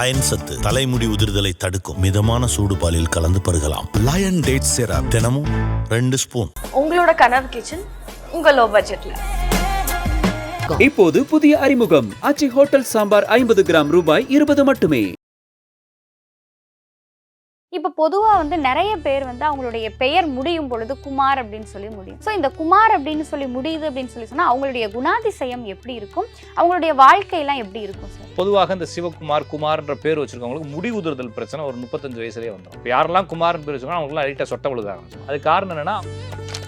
Iron சத்து தலைமுடி உதிர்தலை தடுக்கும் மிதமான சூடு பாலில் கலந்து பருகலாம். லயன் டேட் சிரப் தினமும் ரெண்டு ஸ்பூன். உங்களோட கனவு கிச்சன் உங்க லோ. பட்ஜெட்ல இப்போது புதிய அறிமுகம். ஆச்சி ஹோட்டல் சாம்பார் ஐம்பது கிராம் ரூபாய் இருபது மட்டுமே. இப்போ பொதுவாக வந்து நிறைய பேர் வந்து அவங்களுடைய பெயர் முடியும் பொழுது குமார் அப்படின்னு சொல்லி முடியும். ஸோ இந்த குமார் அப்படின்னு சொல்லி முடியுது அப்படின்னு சொல்லி சொன்னால் அவங்களுடைய குணாதிசயம் எப்படி இருக்கும்? அவங்களுடைய வாழ்க்கையெல்லாம் எப்படி இருக்கும் சார் பொதுவாக இந்த சிவகுமார் குமார்ன்ற பேர் வச்சிருக்கவங்களுக்கு முடி உதிர்தல் பிரச்சனை ஒரு முப்பத்தஞ்சு வயசுலேயே வந்துடும் இப்போ யாரெல்லாம் குமார்னு பேர் வச்சுக்கோங்க அவங்களுக்குலாம் லைட்டாக சொட்ட விழுதாங்க. அது காரணம் என்னன்னா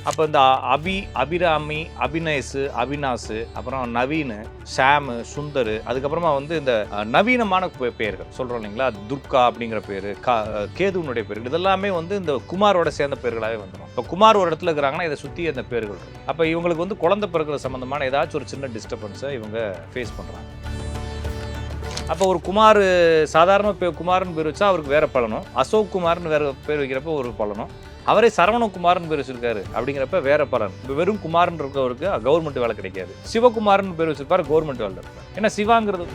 அப்போ இந்த அபி அபிராமி அபிநயசு அவினாசு அப்புறம் நவீன் ஷாமு சுந்தர் அதுக்கப்புறமா வந்து இந்த நவீனமான பேர்கள். சொல்கிறோம் இல்லைங்களா? துர்கா அப்படிங்கிற பேர் கா கேதுவனுடைய பேர்கள். இதெல்லாமே வந்து இந்த குமாரோட சேர்ந்த பேர்களாகவே வந்துடும் இப்போ குமார் ஒரு இடத்துல இருக்கிறாங்கன்னா இதை சுற்றி அந்த பேர்கள் அப்போ இவங்களுக்கு வந்து குழந்தை பிறக்கிற சம்மந்தமான ஏதாச்சும் ஒரு சின்ன டிஸ்டர்பன்ஸை இவங்க ஃபேஸ் பண்ணுறாங்க அப்போ ஒரு குமார் சாதாரண பே குமார்னு பேர் வச்சா அவருக்கு வேறு பலனும். அசோக் குமார்னு வேறு பேர் வைக்கிறப்ப ஒரு பலனும். அவரே சரவணகுமார்னு பேர் வச்சிருக்காரு. அப்படிங்கிறப்ப வேற பலன். இப்போ வெறும் குமார்னு இருக்கவருக்கு கவர்மெண்ட் வேலை கிடைக்காது. சிவகுமார்னு பேர் வச்சிருப்பார் கவர்மெண்ட் வேலை இருப்பார். ஏன்னா சிவாங்கிறது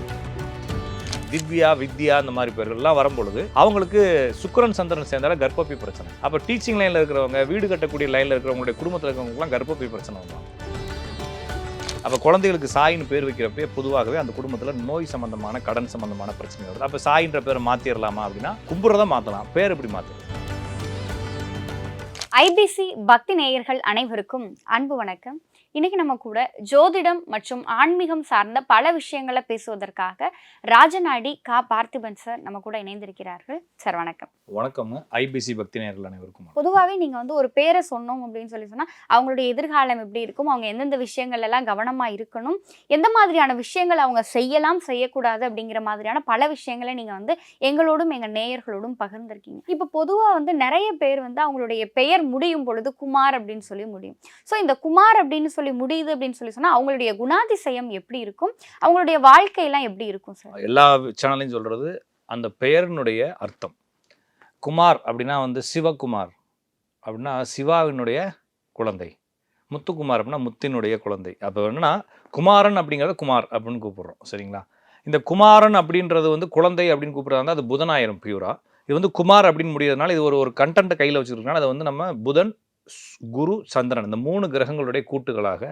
திவ்யா வித்யா அந்த மாதிரி பேர்கள்லாம் வரும்பொழுது அவங்களுக்கு சுக்கரன் சந்திரன் சேர்ந்தால கர்ப்பப்பி பிரச்சனை. அப்போ டீச்சிங் லைனில் இருக்கிறவங்க வீடு கட்டக்கூடிய லைனில் இருக்கிறவங்களுடைய குடும்பத்தில் இருக்கிறவங்களுக்குலாம் கர்ப்பப்பி பிரச்சனை வரும் அப்போ குழந்தைகளுக்கு சாயின்னு பேர் வைக்கிறப்பே பொதுவாகவே அந்த குடும்பத்தில் நோய் சம்பந்தமான கடன் சம்பந்தமான பிரச்சனை வருது. அப்போ சாயின்ற பேரை மாற்றிடலாமா அப்படின்னா கும்புறதை மாற்றலாம் பேர் எப்படி மாற்றலாம் ஐபிசி பக்தி நேயர்கள் அனைவருக்கும் அன்பு வணக்கம். இன்னைக்கு நம்ம கூட ஜோதிடம் மற்றும் ஆன்மீகம் சார்ந்த பல விஷயங்களை பேசுவதற்காக ராஜநாடி கா பார்த்திபன் சார் நம்ம கூட இணைந்திருக்கிறார்கள். சார் வணக்கம். வணக்கம்ங்க. ஐபிசி பக்தி நேயர்கள் அனைவருக்கும் வணக்கம். பொதுவாகவே நீங்கள் வந்து ஒரு பேரை சொன்னோம் அப்படின்னு சொல்லி சொன்னால் அவங்களுடைய எதிர்காலம் எப்படி இருக்கும்? அவங்க எந்தெந்த விஷயங்கள் எல்லாம் கவனமாக இருக்கணும்? எந்த மாதிரியான விஷயங்கள் அவங்க செய்யலாம் செய்யக்கூடாது அப்படிங்கிற மாதிரியான பல விஷயங்களை நீங்கள் வந்து எங்களோடும் எங்கள் நேயர்களோடும் பகிர்ந்திருக்கீங்க. இப்போ பொதுவாக வந்து நிறைய பேர் வந்து அவங்களுடைய பெயர் முடியும் பொழுது குமார் அப்படின்னு சொல்லி முடியும். ஸோ இந்த குமார் அப்படின்னு சொல்லி முடியுது அப்படின்னு சொல்லி சொன்னால் அவங்களுடைய குணாதிசயம் எப்படி இருக்கும்? அவங்களுடைய வாழ்க்கையெல்லாம் எப்படி இருக்கும் சார் எல்லா சேனலையும் சொல்கிறது அந்த பெயரினுடைய அர்த்தம். குமார் அப்படின்னா வந்து சிவகுமார். அப்படின்னா சிவாவினுடைய குழந்தை. முத்துக்குமார் அப்படின்னா முத்தினுடைய குழந்தை. அப்போ என்னன்னா குமாரன் அப்படிங்கிறத குமார் அப்படின்னு கூப்பிடுறோம் சரிங்களா? இந்த குமாரன் அப்படின்றது வந்து குழந்தை அப்படின்னு கூப்பிட்றதா இருந்தால் அது புதனாயிரம் பியூரா இது வந்து குமார் அப்படின்னு முடியறதுனால இது ஒரு ஒரு கண்டென்ட்டை கையில் வச்சுருக்கனால அதை வந்து நம்ம புதன் குரு சந்திரன் இந்த மூணு கிரகங்களுடைய கூட்டுகளாக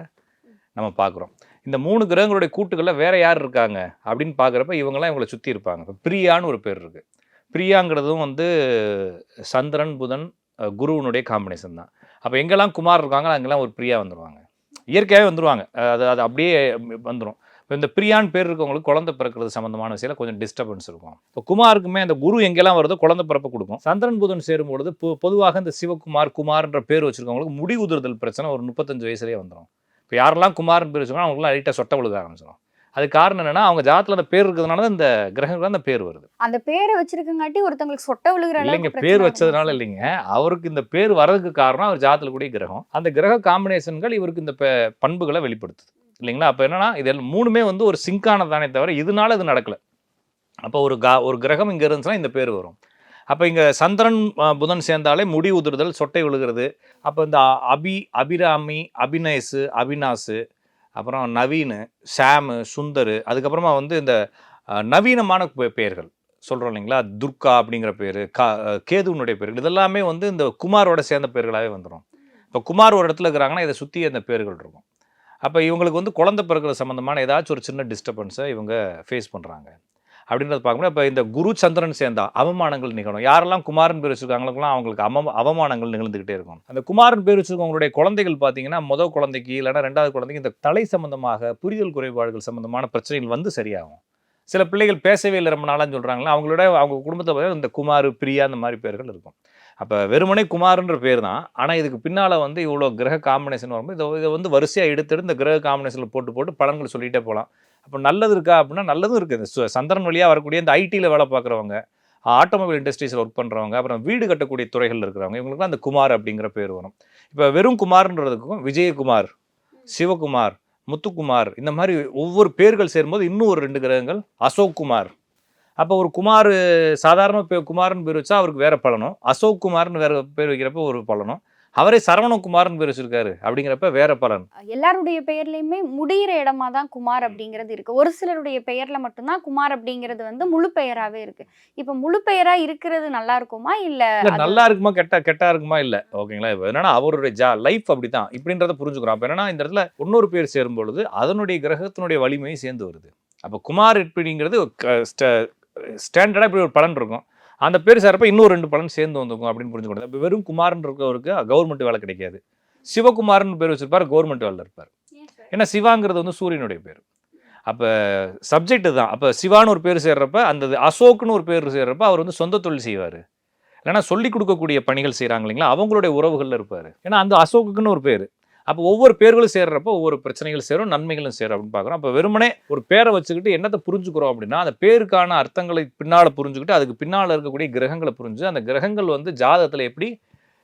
நம்ம பார்க்குறோம். இந்த மூணு கிரகங்களுடைய கூட்டுகளில் வேற யார் இருக்காங்க? அப்படின்னு பார்க்குறப்ப இவங்கெல்லாம் இவங்களை சுற்றி இருப்பாங்க. இப்போ பிரியான்னு ஒரு பேர் இருக்குது பிரியாங்கிறதும் வந்து சந்திரன் புதன் குருவினுடைய காம்பினேஷன் தான். அப்போ எங்கெல்லாம் குமார் இருக்காங்களோ அங்கெல்லாம் ஒரு பிரியா வந்துடுவாங்க இயற்கையாகவே வந்துடுவாங்க அது அது அப்படியே வந்துடும் இப்போ இந்த பிரியான்னு பேர் இருக்கவங்களுக்கு குழந்தை பிறக்கிறது சம்மந்தமான விஷயம் கொஞ்சம் டிஸ்டர்பன்ஸ் இருக்கும். இப்போ குமாருக்குமே அந்த குரு எங்கெல்லாம் வருதோ குழந்தை பிறப்பு கொடுக்கும். சந்திரன் புதன் சேரும் பொழுது பொதுவாக இந்த சிவகுமார் குமார்ன்ற பேர் வச்சிருக்கவங்களுக்கு முடி உதிர்தல் பிரச்சனை ஒரு முப்பத்தஞ்சு வயசுலேயே வந்துடும் இப்போ யாரெல்லாம் குமார்னு பேர் வச்சுக்கோங்க அவங்களுக்குலாம் லைட்டாக சொட்ட விழுக ஆரம்பிச்சிடும் அது காரணம் என்னன்னா அவங்க ஜாதத்தில் அந்த பேர் இருக்கிறதுனால தான் இந்த கிரகங்கள் அந்த பேர் வருது. அந்த பேரை வச்சிருக்கங்காட்டி ஒருத்தங்களுக்கு சொட்ட விழுகிற இல்லைங்க பேர் வச்சதுனால? இல்லைங்க. அவருக்கு இந்த பேர் வர்றதுக்கு காரணம் அவர் ஜாதத்தில் கூடிய கிரகம். அந்த கிரக காம்பினேஷன்கள் இவருக்கு இந்த பண்புகளை வெளிப்படுத்துது. இல்லைங்களா? அப்போ என்னன்னா இது மூணுமே வந்து ஒரு சிங்கானதானே தவிர இதனால இது நடக்கல. அப்போ ஒரு கா ஒரு கிரகம் இங்கே இருந்துச்சுன்னா இந்த பேர் வரும். அப்போ இங்கே சந்திரன் புதன் சேர்ந்தாலே முடி உதிர்தல் சொட்டை விழுகிறது. அப்போ இந்த அபி அபிராமி அபிநயசு அவினாசு அப்புறம் நவீனு ஷாமு சுந்தர் அதுக்கப்புறமா வந்து இந்த நவீனமான பெயர்கள் சொல்கிறோம் இல்லைங்களா? துர்கா அப்படிங்கிற பேர் கா கேதுவனுடைய பேர்கள். இதெல்லாமே வந்து இந்த குமாரோட சேர்ந்த பேர்களாகவே வந்துடும் இப்போ குமார் ஒரு இடத்துல இருக்கிறாங்கன்னா இதை சுற்றி அந்த பேர்கள் இருக்கும். அப்போ இவங்களுக்கு வந்து குழந்தை பிறக்கிற சம்மந்தமான ஏதாச்சும் ஒரு சின்ன டிஸ்டர்பன்ஸை இவங்க ஃபேஸ் பண்ணுறாங்க அப்படின்றத பார்க்கும்போது இப்போ இந்த குரு சந்திரன் சேர்ந்தா அவமானங்கள் நிகழும். யாரெல்லாம் குமாரன் பேர் வச்சிருக்காங்களுக்கெல்லாம் அவங்களுக்கு அவம அவமானங்கள் நிகழ்ந்துக்கிட்டே இருக்கும். அந்த குமாரன் பேர் வச்சுருக்கவங்களுடைய குழந்தைகள் பார்த்தீங்கன்னா முதல் குழந்தைக்கு இல்லைன்னா ரெண்டாவது குழந்தைக்கு இந்த தலை சம்பந்தமாக புரிதல் குறைபாடுகள் சம்பந்தமான பிரச்சனைகள் வந்து சரியாகும். சில பிள்ளைகள் பேசவே இல்லை ரொம்ப நாளான்னு சொல்கிறாங்களா அவங்களோட அவங்க குடும்பத்தை பார்த்தா இந்த குமார் பிரியா அந்த மாதிரி பேர்கள் இருக்கும். அப்போ வெறுமனே குமார்ன்ற பேர் தான் ஆனால் இதுக்கு பின்னால் வந்து இவ்வளோ கிரக காம்பினேஷன் வரும்போது இதை இதை வந்து வரிசையாக எடுத்தெடுத்து இந்த கிரக காம்பினேஷனில் போட்டு போட்டு பலன்கள் சொல்லிகிட்டே போகலாம் அப்போ நல்லது இருக்கா? அப்படின்னா நல்லதும் இருக்குது இந்த சு- சந்திரன் வழியாக வரக்கூடிய இந்த ஐடியில் வேலை பார்க்குறவங்க ஆட்டோமொபைல் இண்டஸ்ட்ரீஸில் ஒர்க் பண்ணுறவங்க அப்புறம் வீடு கட்டக்கூடிய துறைகள் இருக்கிறவங்க இவங்களுக்குலாம் அந்த குமார் அப்படிங்கிற பேர் வரும். இப்போ வெறும் குமார்ன்றதுக்கும் விஜயகுமார் சிவகுமார் முத்துக்குமார் இந்த மாதிரி ஒவ்வொரு பேர்கள் சேரும்போது இன்னும் ஒரு ரெண்டு கிரகங்கள் அசோக் குமார் அப்போ ஒரு குமார் சாதாரண பே குமார்னு பேர் வச்சா அவருக்கு வேற பலனும். அசோக் குமார்னு வேற பேர் வைக்கிறப்ப ஒரு பலனும். அவரே சரவணகுமார்னு பேர் வச்சிருக்காரு. அப்படிங்கிறப்ப வேற பலன். எல்லாருடைய பெயர்லயுமே முடியிற இடமா தான் குமார் அப்படிங்கிறது இருக்கு. ஒரு சிலருடைய பெயர்ல மட்டும்தான் குமார் அப்படிங்கிறது வந்து முழு பெயராவே இருக்கு. இப்ப முழு பெயரா இருக்கிறது நல்லா இருக்குமா? இல்ல நல்லா இருக்குமா கெட்டா கெட்டா இருக்குமா? இல்ல. ஓகேங்களா? இப்போ என்னன்னா அவருடைய ஜா லைஃப் அப்படிதான் இப்படின்றத புரிஞ்சுக்கிறோம். அப்ப என்னன்னா இந்த இடத்துல இன்னொரு பேர் சேரும் பொழுது அதனுடைய கிரகத்தினுடைய வலிமையும் சேர்ந்து வருது. அப்ப குமார் இப்படிங்கிறது ஸ்டாண்டர்டா இப்படி ஒரு பலன் இருக்கும். அந்த பேர் சேர்றப்ப இன்னும் ரெண்டு பலன் சேர்ந்து வந்துக்கும் அப்படின்னு புரிஞ்சுக்கணும். இப்போ வெறும் குமார்னு இருக்கவருக்கு கவர்மெண்ட் வேலை கிடைக்காது. சிவகுமார்னு பேர் வச்சிருப்பாரு கவர்மெண்ட் வேலை இருப்பார். ஏன்னா சிவாங்கிறது வந்து சூரியனுடைய பேர். அப்போ சப்ஜெக்ட் தான். அப்போ சிவான்னு ஒரு பேர் சேர்றப்ப அந்த அசோக்னு ஒரு பேர் சேர்றப்ப அவர் வந்து சொந்த தொழில் செய்வார். இல்லைன்னா சொல்லி கொடுக்கக்கூடிய பணிகள் செய்கிறாங்க இல்லைங்களா? அவங்களுடைய உறவுகளில் இருப்பார். ஏன்னா அந்த அசோக்குன்னு ஒரு பேர். அப்போ ஒவ்வொரு பேர்களும் சேர்றப்ப ஒவ்வொரு பிரச்சனைகள் சேரும் நன்மைகளும் சேரும் அப்படின்னு பார்க்குறோம். அப்போ வெறுமனே ஒரு பேரை வச்சுக்கிட்டு என்னத்தை புரிஞ்சுக்கிறோம் அப்படின்னா அந்த பேருக்கான அர்த்தங்களை பின்னால் புரிஞ்சுக்கிட்டு அதுக்கு பின்னால் இருக்கக்கூடிய கிரகங்களை புரிஞ்சு அந்த கிரகங்கள் வந்து ஜாதகத்தில் எப்படி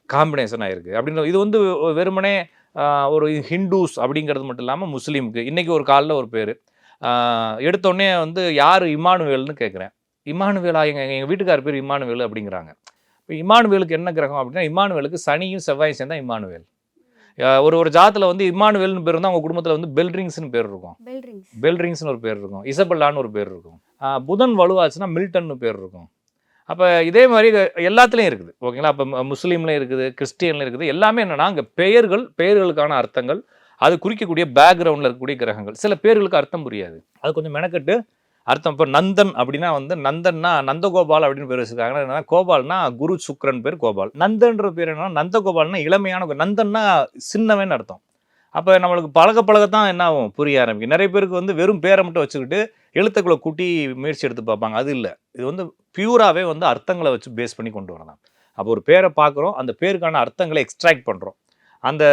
காம்பினேஷன் ஆயிருக்கு அப்படின்னு இது வந்து வெறுமனே ஒரு ஹிந்துஸ் அப்படிங்கிறது மட்டும் இல்லாமல் முஸ்லீமுக்கு. இன்றைக்கி ஒரு காலில் ஒரு பேர். எடுத்தோடனே வந்து யார் இமானுவேல்னு கேட்குறேன் இமானுவேலா எங்கள் எங்கள் வீட்டுக்கார் பேர் இமானுவேல் அப்படிங்கிறாங்க. இப்போ இமானுவேலுக்கு என்ன கிரகம் அப்படின்னா இமானுவேலுக்கு சனியும் செவ்வாயும் சேர்ந்தால் இமானுவேல். ஒரு ஒரு ஜாத்தில் வந்து இமானுவேல்னு பேர் இருந்தால் அவங்க குடும்பத்தில் வந்து பெல்ரிங்ஸ்னு பேர் இருக்கும். பெல்ரிங்ஸ்னு ஒரு பேர் இருக்கும். இசபெல்லான்னு ஒரு பேர் இருக்கும். புதன் வலுவாச்சுன்னா மில்டன்னு பேர் இருக்கும். அப்போ இதே மாதிரி எல்லாத்துலேயும் இருக்குது. ஓகேங்களா? அப்போ முஸ்லீம்லேயும் இருக்குது கிறிஸ்டியன்லையும் இருக்குது. எல்லாமே என்னன்னா அங்கே பெயர்கள் பெயர்களுக்கான அர்த்தங்கள் அது குறிக்கக்கூடிய பேக்ரவுண்டில் இருக்கக்கூடிய கிரகங்கள். சில பேர்களுக்கு அர்த்தம் புரியாது. அது கொஞ்சம் மெனக்கெட்டு அர்த்தம் இப்போ நந்தன் அப்படின்னா வந்து நந்தன்னா நந்தகோபால் அப்படின்னு பேர் வச்சிருக்காங்க. என்னன்னா கோபால்னா குரு சுக்ரன் பேர் கோபால். நந்தன்ற பேர் என்னன்னா நந்தகோபால்னா இளமையான நந்தன்னா சின்னவன் அர்த்தம். அப்போ நம்மளுக்கு பழக பழகத்தான் என்ன ஆகும்? புரிய ஆரம்பிக்கும். நிறைய பேருக்கு வந்து வெறும் பேரை மட்டும் வச்சுக்கிட்டு எழுத்துக்களை கூட்டி முயற்சி எடுத்து பார்ப்பாங்க. அது இல்லை. இது வந்து பியூராகவே வந்து அர்த்தங்களை வச்சு பேஸ் பண்ணி கொண்டு வரலாம் அப்போ ஒரு பேரை பார்க்குறோம். அந்த பேருக்கான அர்த்தங்களை எக்ஸ்ட்ராக்ட் பண்ணுறோம் அந்த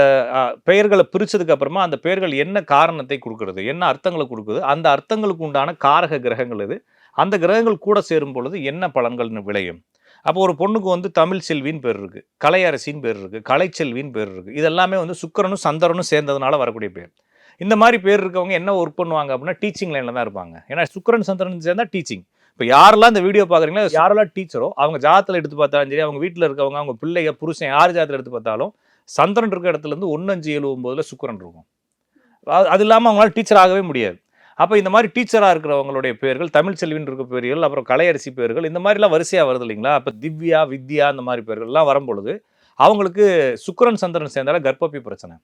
பெயர்களை பிரித்ததுக்கு அப்புறமா அந்த பெயர்கள் என்ன காரணத்தை கொடுக்கறது? என்ன அர்த்தங்களை கொடுக்குது? அந்த அர்த்தங்களுக்கு உண்டான காரக கிரகங்கள் இது அந்த கிரகங்கள் கூட சேரும் பொழுது என்ன பலன்கள்னு விளையும்? அப்போ ஒரு பொண்ணுக்கு வந்து தமிழ் செல்வின்னு பேர் இருக்குது கலையரசின்னு பேர் இருக்குது கலைச்செல்வின்னு பேர் இருக்குது இதெல்லாமே வந்து சுக்கிரனும் சந்திரனும் சேர்ந்ததுனால வரக்கூடிய பேர். இந்த மாதிரி பேர் இருக்கவங்க என்ன ஒர்க் பண்ணுவாங்க அப்படின்னா டீச்சிங் லைனில் தான் இருப்பாங்க. ஏன்னா சுக்கிரன் சந்திரன் சேர்ந்தால் டீச்சிங் இப்போ யாரெல்லாம் இந்த வீடியோ பார்க்குறீங்களோ யாரெல்லாம் டீச்சரோ அவங்க ஜாதத்தில் எடுத்து பார்த்தாலும் சரி அவங்க வீட்டில் இருக்கவங்க அவங்க பிள்ளைங்க புருஷன் யார் ஜாதத்தில் எடுத்து பார்த்தாலும் சந்திரன் இருக்கிற இடத்துலேருந்து ஒன்று அஞ்சு ஏழு ஒம்போதில் சுக்கரன் இருக்கும். அது- அது இல்லாமல் அவங்களால டீச்சர் ஆகவே முடியாது. அப்போ இந்த மாதிரி டீச்சராக இருக்கிறவங்களுடைய பேர்கள் தமிழ் செல்வின்னு இருக்க பேர்கள் அப்புறம் கலையரசி பேர்கள் இந்த மாதிரிலாம் வரிசையாக வருது இல்லைங்களா? அப்போ திவ்யா வித்யா இந்த மாதிரி பேர்கள்லாம் வரும்பொழுது அவங்களுக்கு சுக்கரன் சந்திரன் சேர்ந்தால கர்ப்பப்பி பிரச்சனை.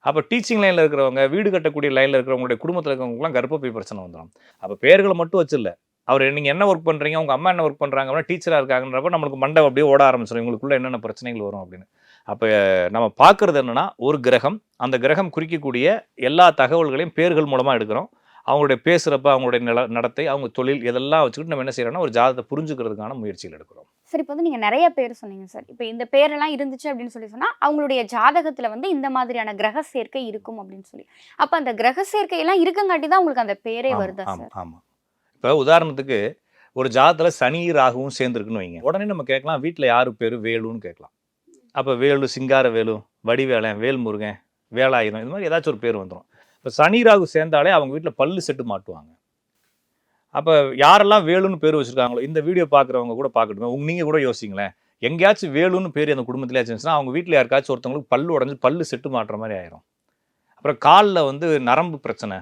அப்போ டீச்சிங் லைனில் இருக்கிறவங்க வீடு கட்டக்கூடிய லைனில் இருக்கிறவங்களுடைய குடும்பத்தில் இருக்கிறவங்களுக்குலாம் கர்ப்பப்பை பிரச்சனை வந்துடும் அப்போ பேர்களை மட்டும் வச்சில்ல. அவர் நீங்கள் என்ன ஒர்க் பண்ணுறீங்க உங்கள் அம்மா என்ன ஒர்க் பண்ணுறாங்க அப்படின்னா டீச்சராக இருக்காங்கன்றப்ப நம்மளுக்கு மண்டை அப்படியே ஓட ஆரம்பிச்சிடும் இவங்களுக்குள்ள என்னென்ன பிரச்சனைகள் வரும் அப்படின்னு. அப்போ நம்ம பார்க்குறது என்னன்னா ஒரு கிரகம் அந்த கிரகம் குறிக்கக்கூடிய எல்லா தகவல்களையும் பேர்கள் மூலமாக எடுக்கிறோம். அவங்களுடைய பேசுகிறப்ப அவங்களுடைய நில நடத்தை அவங்க தொழில் இதெல்லாம் வச்சுக்கிட்டு நம்ம என்ன செய்யறோம்னா ஒரு ஜாதகத்தை புரிஞ்சுக்கிறதுக்கான முயற்சிகள் எடுக்கிறோம். சரி இப்போ வந்து நீங்க நிறைய பேர் சொன்னீங்க சார். இப்போ இந்த பேரெல்லாம் இருந்துச்சு அப்படின்னு சொல்லி சொன்னா அவங்களுடைய ஜாதகத்துல வந்து இந்த மாதிரியான கிரக சேர்க்கை இருக்கும் அப்படின்னு சொல்லி. அப்ப அந்த கிரக சேர்க்கை எல்லாம் இருக்கங்காட்டி தான் உங்களுக்கு அந்த பேரே வருதா சார்? ஆமாம் இப்போ உதாரணத்துக்கு ஒரு ஜாதத்தில் சனி ராகுவும் சேர்ந்துருக்குன்னு வைங்க. உடனே நம்ம கேட்கலாம் வீட்டில் யார் பேர்? வேலுன்னு கேட்கலாம். அப்போ வேலு சிங்கார வேலு வடிவேலன் வேல்முருகன் வேலாயுதம் இது மாதிரி ஏதாச்சும் ஒரு பேர் வந்துடும் இப்போ சனி ராகு சேர்ந்தாலே அவங்க வீட்டில் பல்லு செட்டு மாட்டுவாங்க. அப்போ யாரெல்லாம் வேலுன்னு பேர் வச்சுருக்காங்களோ இந்த வீடியோ பார்க்குறவங்க கூட பார்க்கட்டும் உங்க நீங்கள் கூட யோசிங்களேன். எங்கேயாச்சும் வேலுன்னு பேர் அந்த குடும்பத்தில் இருந்துச்சுன்னா அவங்க வீட்டில் யாருக்காச்சும் ஒருத்தவங்களுக்கு பல்லு உடஞ்சி பல்லு செட்டு மாட்டுற மாதிரி ஆயிரும். அப்புறம் காலில் வந்து நரம்பு பிரச்சனை.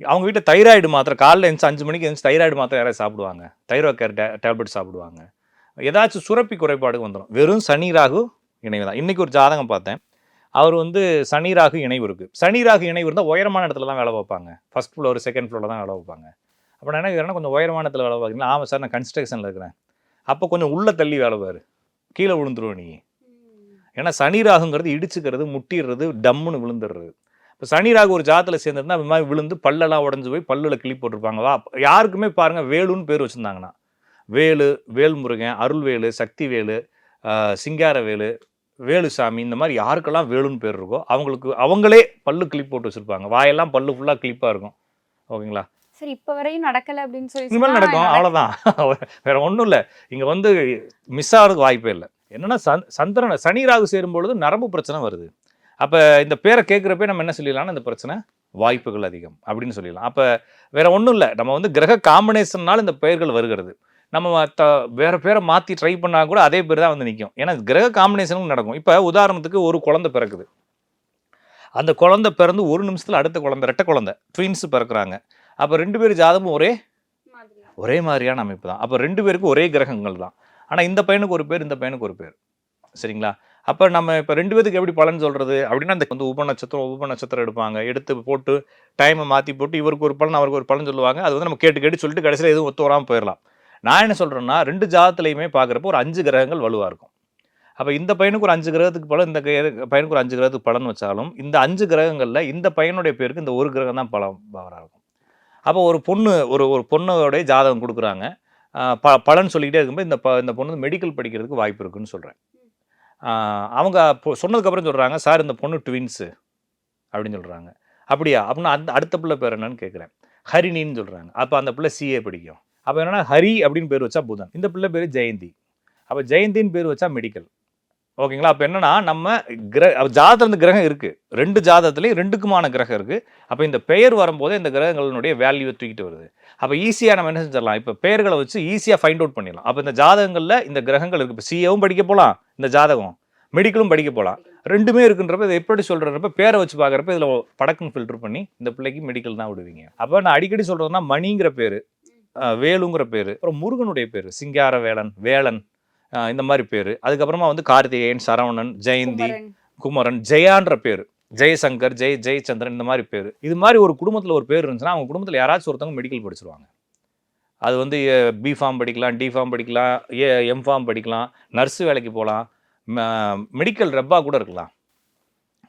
அவங்க வீட்டில் தைராய்டு மாத்திரை காலைல எழுந்துச்சு அஞ்சு மணிக்கு எழுந்துச்சு தைராய்டு மாத்திரை யாராவது சாப்பிடுவாங்க. தைராய்டு கேர் டேப்லெட் சாப்பிடுவாங்க. ஏதாச்சும் சுரப்பி குறைபாடு வந்துடும் வெறும் சனி ராகு இணைவு தான் இன்றைக்கி ஒரு ஜாதகம் பார்த்தேன். அவர் வந்து சனி ராகு இணைவு இருக்குது சனி ராகு இணைவு இருந்தால் உயரமான இடத்துல தான் வேலை பார்ப்பாங்க. ஃபர்ஸ்ட் ஃப்ளோர் செகண்ட் ஃப்ளோரில் தான் வேலை பார்ப்பாங்க. அப்போ நான் என்ன கேட்குறேன்னா கொஞ்சம் உயரமான இடத்துல வேலை பார்க்குறீங்களா? ஆமாம் சார் நான் கன்ஸ்ட்ரக்ஷனில் இருக்கிறேன். அப்போ கொஞ்சம் உள்ள தள்ளி வேலை பாரு. கீழே விழுந்துருவோம் நீ. ஏன்னா சனி ராகுங்கிறது இடிச்சுக்கிறது முட்டிடுறது டம்முன்னு விழுந்துடுறது. இப்போ சனி ராகு ஒரு ஜாதத்தில் சேர்ந்திருந்தா அந்த மாதிரி விழுந்து பல்லெல்லாம் உடஞ்சு போய் பல்லில் கிளி போட்டிருப்பாங்க. வா யாருக்குமே பாருங்க வேலுன்னு பேர் வச்சுருந்தாங்கன்னா. வேலு வேல்முருகன் அருள்வேலு சக்திவேலு சிங்காரவேலு வேலுசாமி இந்த மாதிரி யாருக்கெல்லாம் வேலுன்னு பேர் இருக்கோ அவங்களுக்கு அவங்களே பல்லு கிளிப் போட்டு வச்சுருப்பாங்க. வாயெல்லாம் பல்லு ஃபுல்லாக கிளிப்பாக இருக்கும். ஓகேங்களா? சரி இப்ப வரையும் நடக்கல அப்படின்னு சொல்லி இனிமேல் நடக்கும். அவ்வளோதான் வேற ஒன்றும் இல்லை. இங்கே வந்து மிஸ் ஆகிறதுக்கு வாய்ப்பே இல்லை. என்னன்னா சந் சந்திரனை சனி ராகு சேரும் பொழுது நரம்பு பிரச்சனை வருது. அப்போ இந்த பேரை கேட்குறப்பே நம்ம என்ன சொல்லிடலாம்னா இந்த பிரச்சனை வாய்ப்புகள் அதிகம் அப்படின்னு சொல்லிடலாம். அப்போ வேற ஒன்றும் இல்லை. நம்ம வந்து கிரக காம்பினேஷன்னால இந்த பெயர்கள் வருகிறது. நம்ம த வேற பேரை மாற்றி ட்ரை பண்ணா கூட அதே பேர் தான் வந்து நிற்கும் ஏன்னா கிரக காம்பினேஷனும் நடக்கும். இப்போ உதாரணத்துக்கு ஒரு குழந்தை பிறக்குது. அந்த குழந்தை பிறந்து ஒரு நிமிஷத்தில் அடுத்த குழந்தை ரெட்டை குழந்தை ட்வின்ஸ் பிறக்குறாங்க. அப்போ ரெண்டு பேர் ஜாதகமும் ஒரே ஒரே மாதிரியான அமைப்பு தான். அப்போ ரெண்டு பேருக்கும் ஒரே கிரகங்கள் தான். ஆனால் இந்த பையனுக்கு ஒரு பேர் இந்த பையனுக்கு ஒரு பேர். சரிங்களா? அப்போ நம்ம இப்போ ரெண்டு பேருக்கு எப்படி பலன் சொல்கிறது அப்படின்னா அந்த வந்து உப நட்சத்திரம் உப நட்சத்திரம் எடுப்பாங்க. எடுத்து போட்டு டைமை மாற்றி போட்டு இவருக்கு ஒரு பலன் அவருக்கு ஒரு பலன் சொல்லுவாங்க. அது வந்து நம்ம கேட்டு கேட்டு சொல்லிட்டு கடைசியில் எதுவும் ஒத்து வராமல் போயிடலாம் நான் என்ன சொல்கிறேன்னா ரெண்டு ஜாதத்துலையுமே பார்க்குறப்போ ஒரு அஞ்சு கிரகங்கள் வலுவாக இருக்கும். அப்போ இந்த பையனுக்கு ஒரு அஞ்சு கிரகத்துக்கு பலன் இந்த கிர- பையனுக்கு ஒரு அஞ்சு கிரகத்துக்கு பலன் வச்சாலும் இந்த அஞ்சு கிரகங்களில் இந்த பையனுடைய பேருக்கு இந்த ஒரு கிரகம் தான் பலம் பவராக இருக்கும். அப்போ ஒரு பொண்ணு ஒரு ஒரு பொண்ணோடைய ஜாதகம் கொடுக்குறாங்க. ப பலன் சொல்லிக்கிட்டே இருக்கும்போது இந்த ப இந்த பொண்ணு மெடிக்கல் படிக்கிறதுக்கு வாய்ப்பு இருக்குன்னு சொல்கிறேன் அவங்க சொன்னதுக்கப்புறம் சொல்கிறாங்க சார் இந்த பொண்ணு ட்வின்ஸு அப்படின்னு சொல்கிறாங்க அப்படியா? அப்படின்னா அந்த அடுத்த பிள்ளை பேர் என்னன்னு கேட்குறேன் ஹரிணின்னு சொல்கிறாங்க அப்போ அந்த பிள்ளை சிஏ படிக்கும். அப்போ என்னென்னா ஹரி அப்படின்னு பேர் வச்சா புதன். இந்த பிள்ளை பேர் ஜெயந்தி. அப்போ ஜெயந்தின்னு பேர் வச்சா மெடிக்கல் ஓகேங்களா? அப்போ என்னன்னா நம்ம கிர ஜாதத்தில் இந்த கிரகம் இருக்குது ரெண்டு ஜாதகத்துலேயும் ரெண்டுக்குமான கிரகம் இருக்குது அப்போ இந்த பெயர் வரும்போது இந்த கிரகங்களுடைய வேல்யூவை தூக்கிட்டு வருது. அப்போ ஈஸியாக நம்ம என்ன செஞ்சிடலாம்? இப்போ பெயர்களை வச்சு ஈஸியாக ஃபைண்ட் அவுட் பண்ணிடலாம். அப்போ இந்த ஜாதகங்களில் இந்த கிரகங்கள் இருக்குது இப்போ சிஏவும் படிக்க போகலாம் இந்த ஜாதகம். மெடிக்கலும் படிக்க போகலாம் ரெண்டுமே இருக்குன்றப்ப இதை எப்படி சொல்கிறப்ப பேரை வச்சு பார்க்குறப்ப இதில் படக்குன்னு ஃபில்டர் பண்ணி இந்த பிள்ளைக்கு மெடிக்கல் தான் விடுவீங்க. அப்போ நான் அடிக்கடி சொல்கிறதுனா மணிங்கிற பேர். வேலுங்கிற பேர். அப்புறம் முருகனுடைய பேர் சிங்கார வேலன் வேலன் இந்த மாதிரி பேர். அதுக்கப்புறமா வந்து கார்த்திகேயன் சரவணன் ஜெயந்தி குமரன். குமரன் ஜெயான்ற பேர். ஜெயசங்கர் ஜெய் ஜெயச்சந்திரன் இந்த மாதிரி பேர். இது மாதிரி ஒரு குடும்பத்தில் ஒரு பேர் இருந்துச்சுன்னா அவங்க குடும்பத்தில் யாராச்சும் ஒருத்தவங்க மெடிக்கல் படிச்சிருவாங்க. அது வந்து பி ஃபார்ம் படிக்கலாம் டி ஃபார்ம் படிக்கலாம் ஏ எம் ஃபார்ம் படிக்கலாம் நர்ஸு வேலைக்கு போகலாம் மெடிக்கல் ரெப்பாக கூட இருக்கலாம்.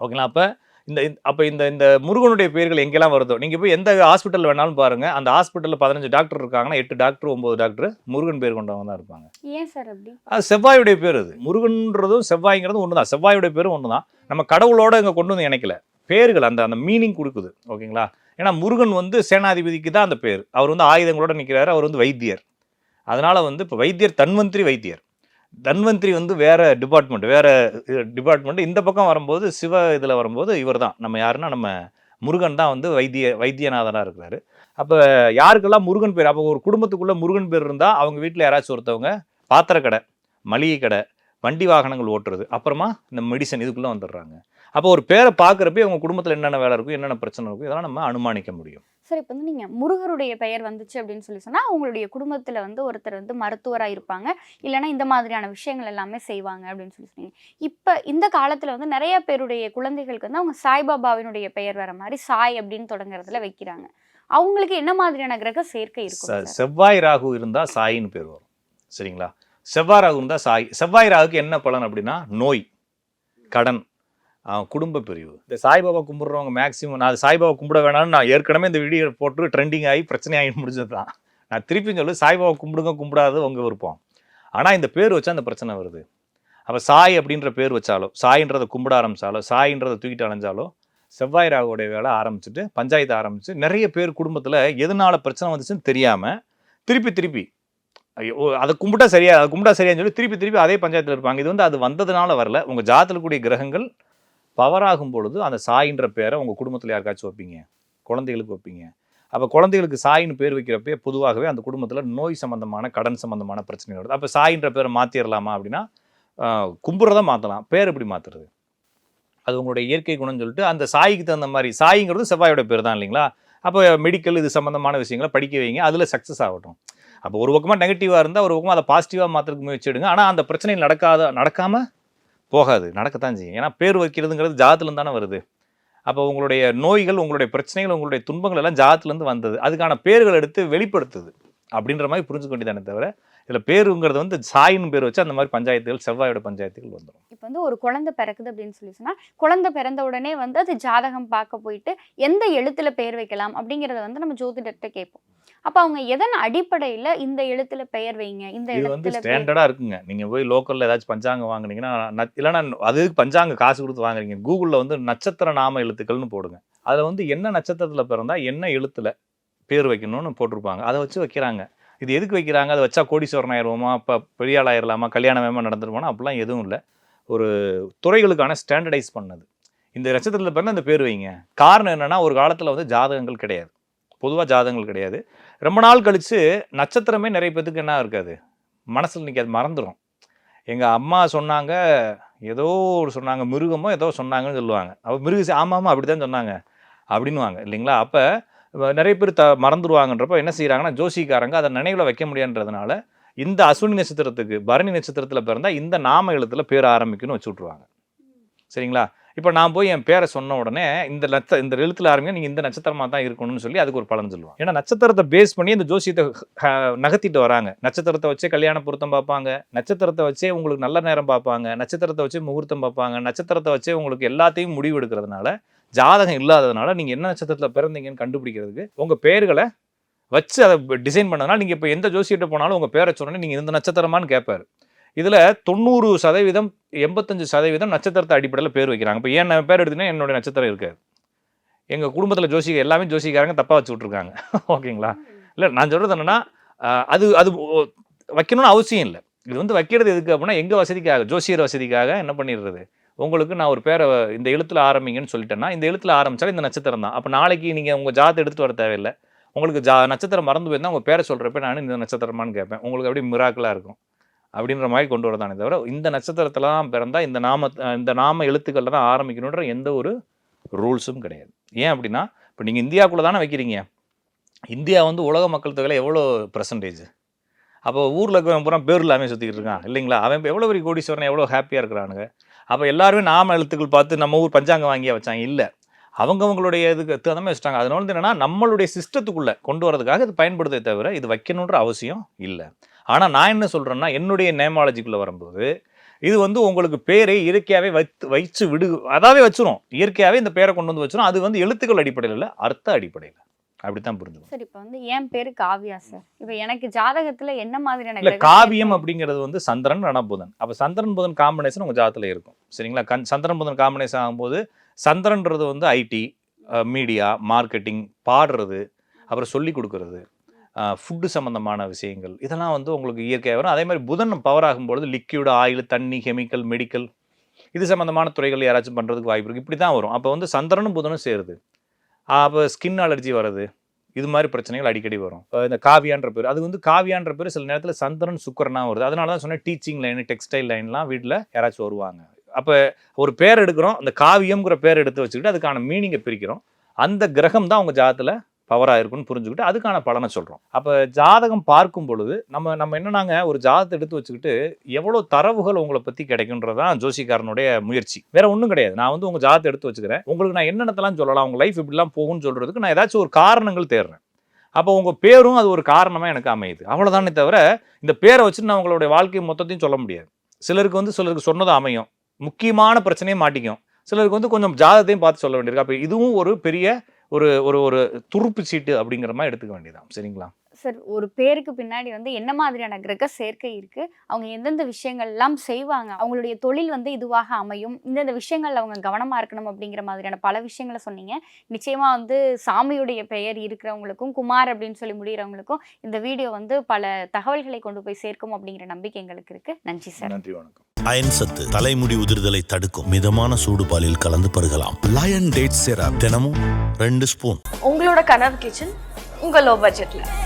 ஓகேங்களா? அப்போ இந்த அப்போ இந்த இந்த முருகனுடைய பேர்கள் எங்கெல்லாம் வருதோ நீங்கள் போய் எந்த ஹாஸ்பிட்டல் வேணாலும் பாருங்கள் அந்த ஹாஸ்பிட்டலில் பதினஞ்சு டாக்டர் இருக்காங்கன்னா எட்டு டாக்டர் ஒம்பது டாக்டர் முருகன் பேர் கொண்டவங்க தான் இருப்பாங்க. ஏன் சார் அப்படி? அது செவ்வாயுடைய பேர் அது. முருகன்றதும் செவ்வாய்ங்கிறதும் ஒன்று தான் செவ்வாயுடைய பேரும் ஒன்று தான் நம்ம கடவுளோட இங்கே கொண்டு வந்து இணைக்கல. பேர்கள் அந்த அந்த மீனிங் கொடுக்குது. ஓகேங்களா? ஏன்னா முருகன் வந்து சேனாதிபதிக்கு தான் அந்த பேர். அவர் வந்து ஆயுதங்களோட நிற்கிறாரு அவர் வந்து வைத்தியர். அதனால வந்து இப்போ வைத்தியர் தன்வந்திரி வைத்தியர். தன்வந்திரி வந்து வேற டிபார்ட்மெண்ட் வேற டிபார்ட்மெண்ட் இந்த பக்கம் வரும்போது சிவ இதில் வரும்போது இவர் தான் நம்ம யாருன்னா நம்ம முருகன் தான் வந்து வைத்திய வைத்தியநாதனாக இருக்கிறாரு. அப்போ யாருக்கெல்லாம் முருகன் பேர்? அப்போ ஒரு குடும்பத்துக்குள்ளே முருகன் பேர் இருந்தால் அவங்க வீட்டில் யாராச்சும் ஒருத்தவங்க பாத்திர கடை மளிகை கடை வண்டி வாகனங்கள் ஓட்டுறது அப்புறமா இந்த மெடிசன் இதுக்குள்ளே வந்துடுறாங்க. அப்போ ஒரு பேரை பார்க்குறப்ப அவங்க குடும்பத்தில் என்னென்ன வேலை இருக்கும் என்னென்ன பிரச்சனை இருக்கும் இதெல்லாம் நம்ம அனுமானிக்க முடியும். சார் இப்போ வந்து நீங்கள் முருகருடைய பெயர் வந்துச்சு அப்படின்னு சொல்லி சொன்னால் உங்களுடைய குடும்பத்தில் வந்து ஒருத்தர் வந்து மருத்துவராக இருப்பாங்க. இல்லைன்னா இந்த மாதிரியான விஷயங்கள் எல்லாமே செய்வாங்க அப்படின்னு சொல்லி சொன்னீங்க. இப்போ இந்த காலத்தில் வந்து நிறைய பேருடைய குழந்தைகளுக்கு வந்து அவங்க சாய்பாபாவினுடைய பெயர் வர மாதிரி சாய் அப்படின்னு தொடங்குறதுல வைக்கிறாங்க. அவங்களுக்கு என்ன மாதிரியான கிரக சேர்க்கை இருக்கும்? செவ்வாய் ராகு இருந்தால் சாயின்னு பேர் வரும். சரிங்களா? செவ்வாய் ராகு இருந்தால் சாய் செவ்வாய் ராகுக்கு என்ன பலன் அப்படின்னா நோய் கடன் குடும்ப பிரிவு. இந்த சாய்பாபா கும்பிட்றவங்க மேக்ஸிமம் நான் சாய்பாபா கும்பிட வேணாம்னு நான் ஏற்கனவே இந்த வீடியோ போட்டு ட்ரெண்டிங் ஆகி பிரச்சனை ஆகி முடிஞ்சது தான் நான் திருப்பி சொல்லு சாய்பாபா கும்பிடுங்க கும்பிடாது உங்கள் விருப்பம். ஆனால் இந்த பேர் வச்சா அந்த பிரச்சனை வருது. அப்போ சாய் அப்படின்ற பேர் வச்சாலோ சாயின்றதை கும்பிட ஆரம்பித்தாலோ சாயின்றதை தூக்கிட்டு அலைஞ்சாலோ செவ்வாய் ராகுடைய வேலை ஆரம்பிச்சுட்டு பஞ்சாயத்து ஆரம்பித்து நிறைய பேர் குடும்பத்தில் எதனால பிரச்சனை வந்துச்சுன்னு தெரியாமல் திருப்பி திருப்பி ஐயோ அதை கும்பிட்டா சரியா அதை கும்பிட்டா சரியான்னு சொல்லி திருப்பி திருப்பி அதே பஞ்சாயத்தில் இருப்பாங்க. இது வந்து அது வந்ததுனால வரல. உங்கள் ஜாதத்தில் கூடிய கிரகங்கள் பவராகும் பொழுது அந்த சாயின்ற பேரை உங்கள் குடும்பத்தில் யாருக்காச்சும் வைப்பீங்க? குழந்தைகளுக்கு வைப்பீங்க. அப்போ குழந்தைகளுக்கு சாயின்னு பேர் வைக்கிறப்பே பொதுவாகவே அந்த குடும்பத்தில் நோய் சம்மந்தமான கடன் சம்மந்தமான பிரச்சனைகள் வருது. அப்போ சாயின்ற பேரை மாற்றிடலாமா அப்படின்னா கும்புறதை கும்பிட்றத மாற்றலாம் பேர் எப்படி மாற்றுறது அது உங்களுடைய இயற்கை குணம்னு சொல்லிட்டு அந்த சாய்க்கு தகுந்த மாதிரி சாயிங்கிறது செவ்வாயோட பேர் தான் இல்லைங்களா? அப்போ மெடிக்கல் இது சம்மந்தமான விஷயங்களை படிக்க வைங்க. அதில் சக்ஸஸ் ஆகட்டும். அப்போ ஒரு பக்கமாக நெகட்டிவாக இருந்தால் ஒரு பக்கமாக அதை பாசிட்டிவாக மாற்றுறதுக்கு முயற்சி எடுங்க. ஆனால் அந்த பிரச்சனை நடக்காத நடக்காமல் போகாது. நடக்கத்தான் செய்யும். ஏன்னா பேர் வைக்கிறதுங்கிறது ஜாதத்துலேருந்து தானே வருது. அப்போ உங்களுடைய நோய்கள் உங்களுடைய பிரச்சனைகள் உங்களுடைய துன்பங்கள் எல்லாம் ஜாதத்துலேருந்து வந்தது. அதுக்கான பேர்கள் எடுத்து வெளிப்படுத்துது. அப்படின்ற மாதிரி புரிஞ்சுக்க வேண்டியதானே தவிர இதில் பேருங்கிறது வந்து சாயின்னு பேர் வச்சு அந்த மாதிரி பஞ்சாயத்துகள் செவ்வாயோட பஞ்சாயத்துகள் வந்துடும் இப்போ வந்து ஒரு குழந்தை பிறக்குது அப்படின்னு சொல்லி சொன்னால் குழந்தை பிறந்த உடனே வந்து அது ஜாதகம் பார்க்க போயிட்டு எந்த எழுத்துல பெயர் வைக்கலாம் அப்படிங்கிறத வந்து நம்ம ஜோதிடர்கிட்ட கேட்போம். அப்ப அவங்க எதன் அடிப்படையில இந்த எழுத்துல பெயர் வைங்க? இந்த இது வந்து இடத்துல ஸ்டாண்டர்டாக இருக்குங்க. நீங்கள் போய் லோக்கலில் ஏதாச்சும் பஞ்சாங்கம் வாங்குனீங்கன்னா ந- இல்லைன்னா அதுக்கு பஞ்சாங்க காசு கொடுத்து வாங்குறீங்க? கூகுளில் வந்து நட்சத்திர நாம எழுத்துக்கள்னு போடுங்க. அதில் வந்து என்ன நட்சத்திரத்தில் பிறந்தா என்ன எழுத்துல பேர் வைக்கணும்னு போட்டிருப்பாங்க. அதை வச்சு வைக்கிறாங்க. இது எதுக்கு வைக்கிறாங்க? அதை வச்சா கோடீஸ்வரன் ஆயிடுவோமா? இப்போ பெரிய ஆள் ஆயிரலாமா கல்யாணம் வேமா நடந்துருவோமா அப்படிலாம் எதுவும் இல்லை. ஒரு துறைகளுக்கான ஸ்டாண்டர்டைஸ் பண்ணது. இந்த நட்சத்திரத்தில் பிறந்த அந்த பேர் வைங்க. காரணம் என்னன்னா ஒரு காலத்தில் வந்து ஜாதகங்கள் கிடையாது. பொதுவாக ஜாதகங்கள் கிடையாது. ரொம்ப நாள் கழித்து நட்சத்திரமே நிறைய பேத்துக்கு என்ன இருக்காது. மனசில் நிற்காது மறந்துடும் எங்கள் அம்மா சொன்னாங்க ஏதோ ஒரு சொன்னாங்க மிருகமோ ஏதோ சொன்னாங்கன்னு சொல்லுவாங்க. அப்போ மிருக ஆமாம் ஆமாம் அப்படி தான் சொன்னாங்க. அப்படின்னுவாங்க இல்லைங்களா? அப்போ நிறைய பேர் த மறந்துடுவாங்கன்றப்ப என்ன செய்கிறாங்கன்னா ஜோசிக்காரங்க அதை நினைவில் வைக்க முடியான்றதுனால இந்த அஸ்வினி நட்சத்திரத்துக்கு பரணி நட்சத்திரத்தில் பிறந்தால் இந்த நாம எழுத்தில் பேர் ஆரம்பிக்கணும்னு வச்சு விட்ருவாங்க சரிங்களா? இப்போ நான் போய் என் பேரை சொன்ன உடனே இந்த நட்ச இந்த எழுத்துல ஆரம்பிங்க நீங்கள் இந்த நட்சத்திரமாக தான் இருக்கணும்னு சொல்லி அதுக்கு ஒரு பலன் சொல்லுவாங்க. ஏன்னா நட்சத்திரத்தை பேஸ் பண்ணி இந்த ஜோசியத்தை நகர்த்திட்டு வராங்க. நட்சத்திரத்தை வச்சே கல்யாண பொருத்தம் பார்ப்பாங்க. நட்சத்திரத்தை வச்சே உங்களுக்கு நல்ல நேரம் பார்ப்பாங்க. நட்சத்திரத்தை வச்சே முகூர்த்தம் பார்ப்பாங்க. நட்சத்திரத்தை வச்சே உங்களுக்கு எல்லாத்தையும் முடிவு எடுக்கிறதுனால ஜாதகம் இல்லாததுனால நீங்கள் என்ன நட்சத்திரத்தில் பிறந்தீங்கன்னு கண்டுபிடிக்கிறதுக்கு உங்கள் பேர்களை வச்சு அதை டிசைன் பண்ணதுனால நீங்கள் இப்போ எந்த ஜோசியிட்ட போனாலும் உங்கள் பேரை சொன்னோன்னே நீங்கள் இந்த நட்சத்திரமான்னு கேட்பாரு இதில் தொண்ணூறு சதவீதம் எண்பத்தஞ்சு சதவீதம் நட்சத்திரத்தை அடிப்படையில் பேர் வைக்கிறாங்க. இப்போ ஏன் பேர் எடுத்தீங்கன்னா என்னுடைய நட்சத்திரம் இருக்காது எங்கள் குடும்பத்தில் ஜோசிக எல்லாமே ஜோசிக்காரங்க தப்பாக வச்சு விட்ருக்காங்க ஓகேங்களா? இல்லை நான் சொல்கிறது என்னென்னா அது அது வைக்கணும்னு அவசியம் இல்லை. இது வந்து வைக்கிறது எதுக்கு அப்படின்னா எங்கள் வசதிக்காக ஜோசியர் வசதிக்காக என்ன பண்ணிடுறது? உங்களுக்கு நான் ஒரு பேரை இந்த எழுத்துல ஆரம்பிங்கன்னு சொல்லிட்டேன்னா இந்த எழுத்துல ஆரம்பித்தாலும் இந்த நட்சத்திரம் தான். அப்போ நாளைக்கு நீங்கள் உங்கள் ஜாதத்தை எடுத்துகிட்டு வர தேவையில்லை. உங்களுக்கு ஜா நட்சத்திரம் மறந்து போயிருந்தால் உங்கள் பேரை சொல்கிறப்ப நான் இந்த நட்சத்திரமான்னு கேட்பேன். உங்களுக்கு அப்படியே மிராக்கலாக இருக்கும். அப்படின்ற மாதிரி கொண்டு வரதானே தவிர இந்த நட்சத்திரத்தில் தான் பிறந்தால் இந்த நாம இந்த நாம எழுத்துக்களில் தான் ஆரம்பிக்கணுன்ற எந்த ஒரு ரூல்ஸும் கிடையாது. ஏன் அப்படின்னா இப்போ நீங்கள் இந்தியாவுக்குள்ளே தானே வைக்கிறீங்க? இந்தியா வந்து உலக மக்கள் தொகையில் எவ்வளோ பர்சன்டேஜ் அப்போ ஊரில் இருக்கிறவன் பூரா பேர் இல்லாமல் சுற்றிக்கிட்டு இருக்கான் இல்லைங்களா? அவன் இப்போ எவ்வளோ பெரிய கோடீஸ்வரன் எவ்வளோ ஹாப்பியாக இருக்கிறானுங்க? அப்போ எல்லாருமே நாம எழுத்துக்கள் பார்த்து நம்ம ஊர் பஞ்சாங்கம் வாங்கியா வச்சாங்க? இல்லை. அவங்கவங்களுடைய இதுக்கு தகுந்த மாதிரி வச்சுட்டாங்க. அதனால வந்து என்னென்னா நம்மளுடைய சிஸ்டத்துக்குள்ளே கொண்டு வரதுக்காக இது பயன்படுதே தவிர இது வைக்கணுன்ற அவசியம் இல்லை. ஆனால் நான் என்ன சொல்கிறேன்னா என்னுடைய நேமாலஜிக்குள்ளே வரும்போது இது வந்து உங்களுக்கு பேரை இயற்கையாகவே வைத்து வச்சு விடு அதாவே வச்சிரும். இயற்கையாகவே இந்த பேரை கொண்டு வந்து வச்சிரும். அது வந்து எழுத்துக்கள் அடிப்படையில் இல்லை அர்த்த அடிப்படையில். அப்படித்தான் புரிஞ்சுக்கணும். சார் இப்போ வந்து என் பேரு காவியா சார். இப்போ எனக்கு ஜாதகத்துல என்ன மாதிரியான இல்ல காவியம் அப்படிங்கிறது வந்து சந்திரன் ரணபுதன் அப்ப சந்திரன் புதன் காம்பினேஷன் உங்க ஜாதத்துல இருக்கும். சரிங்களா? கண் சந்திரன் புதன் காம்பினேஷன் ஆகும்போது சந்திரன்றது வந்து ஐடி மீடியா மார்க்கெட்டிங் பாடுறது அப்புறம் சொல்லி கொடுக்கறது. ஃபுட்டு சம்மந்தமான விஷயங்கள். இதெல்லாம் வந்து உங்களுக்கு இயற்கையாக வரும். அதே மாதிரி புதன் பவர் ஆகும்பொழுது லிக்யூடு ஆயில் தண்ணி கெமிக்கல் மெடிக்கல் இது சம்மந்தமான துறைகள் யாராச்சும் பண்ணுறதுக்கு வாய்ப்பு இருக்குது இப்படி தான் வரும். அப்போ வந்து சந்திரனும் புதனும் சேருது. அப்போ ஸ்கின் அலர்ஜி வருது இது மாதிரி பிரச்சனைகள் அடிக்கடி வரும். இந்த காவியான்ற பேர் அது வந்து காவியான்ற பேர் சில நேரத்தில் சந்திரன் சுக்கரனா வருது. அதனால தான் சொன்னேன் டீச்சிங் லைன் டெக்ஸ்டைல் லைன்லாம் வீட்டில் யாராச்சும் வருவாங்க. அப்போ ஒரு பேர் எடுக்கிறோம். அந்த காவியம்ங்கிற பேர் எடுத்து வச்சுக்கிட்டு அதுக்கான மீனிங்கை பிரிக்கிறோம். அந்த கிரகம் தான் உங்கள் ஜாதத்தில் பவராக இருக்குன்னு புரிஞ்சுக்கிட்டு அதுக்கான பலனை சொல்கிறோம் அப்போ ஜாதகம் பார்க்கும் பொழுது நம்ம நம்ம என்னன்னாங்க ஒரு ஜாதகத்தை எடுத்து வச்சுக்கிட்டு எவ்வளோ தரவுகள் உங்களை பற்றி கிடைக்குன்றதான் ஜோசிக்காரனுடைய முயற்சி. வேற ஒன்றும் கிடையாது. நான் வந்து உங்கள் ஜாதகத்தை எடுத்து வச்சுக்கிறேன். உங்களுக்கு நான் என்னென்னத்தெல்லாம் சொல்லலாம் உங்கள் லைஃப் இப்படிலாம் போகும்னு சொல்கிறதுக்கு நான் ஏதாச்சும் ஒரு காரணங்கள் தேடுறேன். அப்போ உங்கள் பேரும் அது ஒரு காரணமாக எனக்கு அமையுது. அவ்வளோதானே தவிர இந்த பேரை வச்சுட்டு நான் உங்களுடைய வாழ்க்கை மொத்தத்தையும் சொல்ல முடியாது. சிலருக்கு வந்து சிலருக்கு சொன்னதும் அமையும். முக்கியமான பிரச்சனையும் மாட்டிக்கும். சிலருக்கு வந்து கொஞ்சம் ஜாதகத்தையும் பார்த்து சொல்ல வேண்டியிருக்கு. அப்போ இதுவும் ஒரு பெரிய ஒரு ஒரு ஒரு துருப்பு சீட்டு அப்படிங்கிற மாதிரி எடுத்துக்க வேண்டியதான் சரிங்களா? சார் ஒரு பேருக்கு பின்னாடி வந்து என்ன மாதிரியான கிரக சேர்க்கை இருக்கு? அவங்க எந்தெந்த விஷயங்கள் எல்லாம் செய்வாங்க? அவங்களுடைய தொழில் வந்து இதுவாக அமையும்? இந்தந்த விஷயங்கள்ல அவங்க கவனமா இருக்கணும் அப்படிங்கிற மாதிரியான பல விஷயங்களை சொன்னீங்க. நிச்சயமா வந்து சாமியுடைய பெயர் இருக்கிறவங்களுக்கும் குமார் அப்படின்னு சொல்லி முடிகிறவங்களுக்கும் இந்த வீடியோ வந்து பல தகவல்களை கொண்டு போய் சேர்க்கும் அப்படிங்கிற நம்பிக்கை எங்களுக்கு இருக்கு. நன்றி சார். நன்றி வணக்கம். அயன் சத்து தலைமுடி உதிர்தலை தடுக்கும். மிதமான சூடு பாலில் கலந்து பருகலாம். லயன் டேட் சிரப் தினமும் ரெண்டு ஸ்பூன். உங்களோட கனவு கிச்சன் உங்க லோ. பட்ஜெட்ல